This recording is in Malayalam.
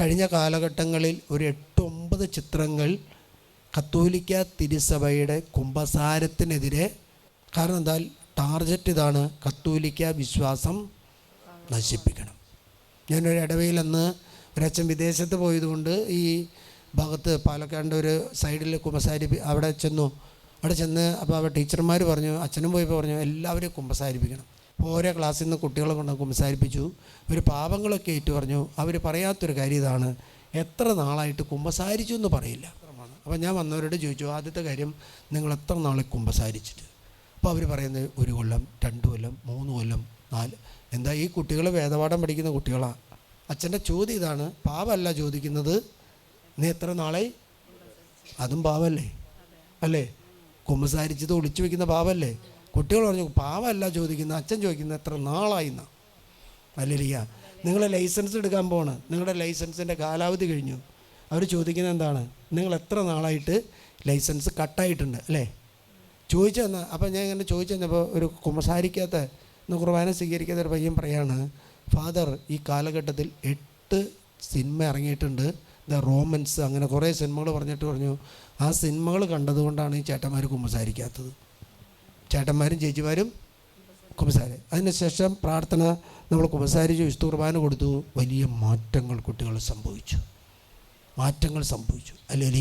കഴിഞ്ഞ കാലഘട്ടങ്ങളിൽ ഒരു എട്ട് ഒമ്പത് ചിത്രങ്ങൾ കത്തോലിക്ക തിരുസഭയുടെ കുംഭസാരത്തിനെതിരെ. കാരണം എന്താ? ടാർജറ്റ് ഇതാണ്. കത്തോലിക്ക വിശ്വാസം നശിപ്പിക്കണം. ഞാനൊരു ഇടവയിൽ അന്ന് ഒരച്ഛൻ വിദേശത്ത് പോയതുകൊണ്ട് ഈ ഭാഗത്ത് പാലക്കാട് ഒരു സൈഡിൽ കുമ്പസാരി അവിടെ ചെന്നു. അവിടെ ചെന്ന് അപ്പോൾ അവിടെ ടീച്ചർമാർ പറഞ്ഞു അച്ഛനും പോയപ്പോൾ പറഞ്ഞു എല്ലാവരെയും കുമ്പസാരിപ്പിക്കണം അപ്പോൾ ഓരോ ക്ലാസ്സിൽ നിന്ന് കുട്ടികളെ കൊണ്ട് കുമ്പസാരിപ്പിച്ചു ഒരു പാപങ്ങളൊക്കെ ഏറ്റു പറഞ്ഞു അവർ പറയാത്തൊരു കാര്യം ഇതാണ് എത്ര നാളായിട്ട് കുമ്പസാരിച്ചു എന്ന് പറയില്ല. അപ്പോൾ ഞാൻ വന്നവരോട് ചോദിച്ചു ആദ്യത്തെ കാര്യം നിങ്ങൾ എത്ര നാളെ കുമ്പസാരിച്ചിട്ട്? അപ്പോൾ അവർ പറയുന്നത് ഒരു കൊല്ലം രണ്ട് കൊല്ലം മൂന്ന് കൊല്ലം നാല് എന്താ ഈ കുട്ടികൾ വേദപാഠം പഠിക്കുന്ന കുട്ടികളാണ് അച്ഛന്റെ ചോദ്യം ഇതാണ്. പാവമല്ല ചോദിക്കുന്നത്. നീ എത്ര നാളെ അതും പാവല്ലേ അല്ലേ? കുമ്പസാരിച്ചത് ഒളിച്ചു വെക്കുന്ന പാവല്ലേ കുട്ടികൾ പറഞ്ഞു പാവമല്ല ചോദിക്കുന്ന. അച്ഛൻ ചോദിക്കുന്നത് എത്ര നാളായി എന്നാ? അല്ലിയ നിങ്ങൾ ലൈസൻസ് എടുക്കാൻ പോണ് നിങ്ങളുടെ ലൈസൻസിന്റെ കാലാവധി കഴിഞ്ഞു. അവർ ചോദിക്കുന്നത് എന്താണ്? നിങ്ങൾ എത്ര നാളായിട്ട് ലൈസൻസ് കട്ടായിട്ടുണ്ട് അല്ലേ? ചോദിച്ചു തന്നാൽ അപ്പം ഞാൻ ഇങ്ങനെ ചോദിച്ചു തന്നപ്പോൾ ഒരു കുമ്പസാരിക്കാത്ത ഇന്ന് കുർബാന സ്വീകരിക്കാത്ത ഒരു പയ്യൻ പറയാണ് ഫാദർ ഈ കാലഘട്ടത്തിൽ എട്ട് സിനിമ ഇറങ്ങിയിട്ടുണ്ട്. ദ റോമൻസ് അങ്ങനെ കുറേ സിനിമകൾ പറഞ്ഞിട്ട് പറഞ്ഞു. ആ സിനിമകൾ കണ്ടതുകൊണ്ടാണ് ഈ ചേട്ടന്മാർ കുമ്പസാരിക്കാത്തത്. ചേട്ടന്മാരും ചേച്ചിമാരും കുമ്പസാരി. അതിനുശേഷം പ്രാർത്ഥന നമ്മൾ കുമ്പസാരിച്ചു വിശുദ്ധ കുർബാന കൊടുത്തു. വലിയ മാറ്റങ്ങൾ കുട്ടികൾ സംഭവിച്ചു. മാറ്റങ്ങൾ സംഭവിച്ചു. അല്ലെങ്കിൽ